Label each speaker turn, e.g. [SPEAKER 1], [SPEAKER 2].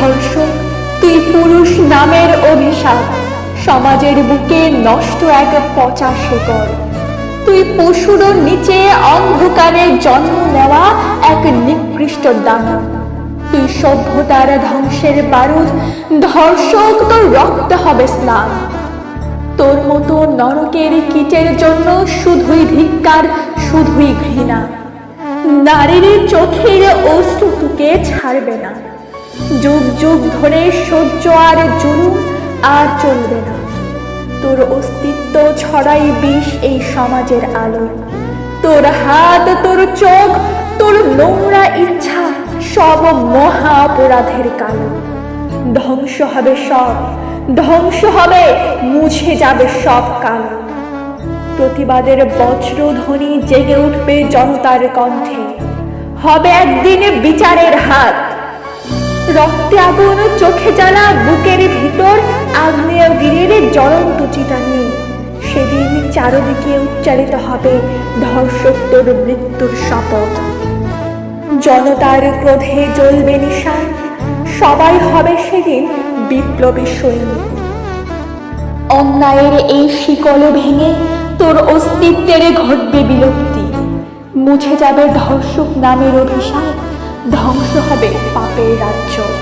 [SPEAKER 1] ধর্ষক তুই পুরুষ নামের অভিশাপ। সমাজের বুকে নষ্ট এক পচা শেকড় তুই পশুরও নিচে অন্ধকারে জন্ম নেওয়া এক নিকৃষ্ট দানা। তুই সভ্যতার ধ্বংসের বারুদ, ধর্ষক তোর রক্ত হবে স্নান। তোর মতো নরকের কীটের জন্য শুধুই ধিক্কার, শুধুই ঘৃণা। নারীর চোখের অশ্রু ছাড়বে না। যুগ যুগ ধরে সহ্য আর জুলুম আর চলবে না। তোর অস্তিত্ব ছড়াই বিষ এই সমাজের আলো তোর হাত, তোর চোখ, তোর নোংরা ইচ্ছা সব মহা অপরাধের কালো। ধ্বংস হবে সব, ধ্বংস হবে, মুছে যাবে সব কালো। প্রতিবাদের বজ্রধ্বনি জেগে উঠবে জনতার কণ্ঠে। হবে একদিন বিচারের হাত রক্তে আগুন, চোখে জ্বালা, বুকের ভিতর আগ্নেয়গিরির জ্বলন্ত চিতা নিয়ে সেদিন চারদিকে উচ্চারিত হবে ধর্ষক তোর মৃত্যুর শপথ। জনতার ক্রোধে জ্বলবে নিশান, সবাই হবে সেদিন বিপ্লবী সৈনিক। অন্যায়ের এই শিকল ভেঙে তোর অস্তিত্বের ঘটবে বিলুপ্তি। মুছে যাবে ধর্ষক নামের অভিশাপ। ধ্বংস হবে পাপের রাজ্য।